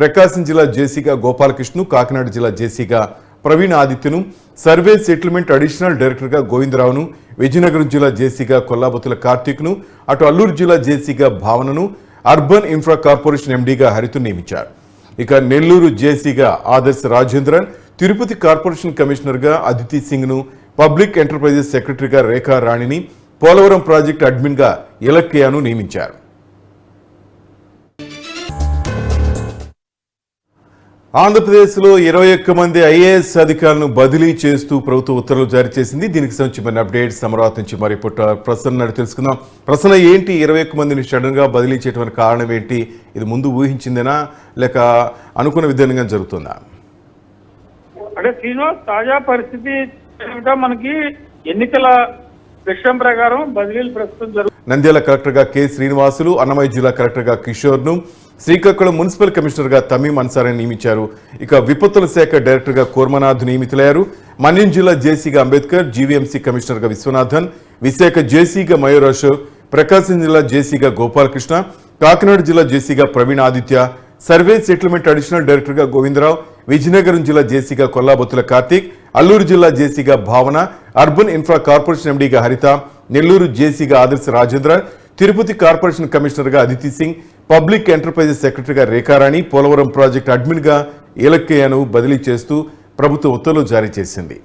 ప్రకాశం జిల్లా జేసీగా గోపాలకృష్ణను కాకినాడ జిల్లా జేసీగా ప్రవీణ్ ఆదిత్యను సర్వే సెటిల్మెంట్ అడిషనల్ డైరెక్టర్గా గోవిందరావును విజయనగరం జిల్లా జేసీగా కొల్లాబతుల కార్తీక్ను అటు అల్లూరు జిల్లా జేసీగా భావనను అర్బన్ ఇన్ఫ్రా కార్పొరేషన్ ఎండీగా హరితు నియమించారు. ఇక నెల్లూరు జేసీగా ఆదర్శ్ రాజేంద్రన్ తిరుపతి కార్పొరేషన్ కమిషనర్గా అదితి సింగ్ను పబ్లిక్ ఎంటర్ప్రైజెస్ సెక్రటరీగా రేఖా రాణిని పోలవరం ప్రాజెక్టు అడ్మిన్గా ఇలక్కయ్యను నియమించారు. ఆంధ్రప్రదేశ్లో ఇరవై ఒక్క మంది ఐఏఎస్ అధికారులను బదిలీ చేస్తూ ప్రభుత్వం ఉత్తర్వులు జారీ చేసింది. దీనికి సంబంధించి మన అప్డేట్స్ అమరావతి నుంచి మరి పుట్ట ప్రసన్న తెలుసుకుందాం. ప్రసన్న ఏంటి? ఇరవై ఒక్క మందిని సడన్గా బదిలీ చేయడానికి కారణం ఏంటి? ఇది ముందు ఊహించిందేనా? లేక అనుకున్న విధంగా జరుగుతుందా? అంటే శ్రీనివాస్ తాజా పరిస్థితి మనకి ఎన్నికల విషయం ప్రకారం బదిలీలు ప్రస్తుతం జరుగుతుంది నంద్యాల కలెక్టర్గా కె శ్రీనివాసులు అన్నమయ్య జిల్లా కలెక్టర్గా కిషోర్ను శ్రీకాకుళం మున్సిపల్ కమిషనర్గా తమీం అన్సారిని నియమించారు. ఇక విపత్తుల శాఖ డైరెక్టర్గా కోర్మనాథ్ నియమితులయ్యారు. మన్యం జిల్లా జేసీగా అంబేద్కర్ జీవీఎంసీ కమిషనర్గా విశ్వనాథన్ విశాఖ జేసీగా మయూర్ అశోక్ ప్రకాశం జిల్లా జేసీగా గోపాలకృష్ణ కాకినాడ జిల్లా జేసీగా Praveen Aditya survey settlement additional డైరెక్టర్గా గోవిందరావు విజయనగరం జిల్లా జేసీగా కొల్లాబొత్తుల కార్తీక్ అల్లూరు జిల్లా జేసీగా భావన అర్బన్ ఇన్ఫ్రా కార్పొరేషన్ ఎండీగా హరిత నెల్లూరు జేసీగా ఆదర్శ రాజేంద్ర తిరుపతి కార్పొరేషన్ కమిషనర్గా అదితి సింగ్ పబ్లిక్ ఎంటర్ప్రైజెస్ సెక్రటరీగా రేఖారాణి పోలవరం ప్రాజెక్టు అడ్మిన్గా ఏలక్కయ్యను బదిలీ చేస్తూ ప్రభుత్వ ఉత్తర్వులు జారీ చేసింది.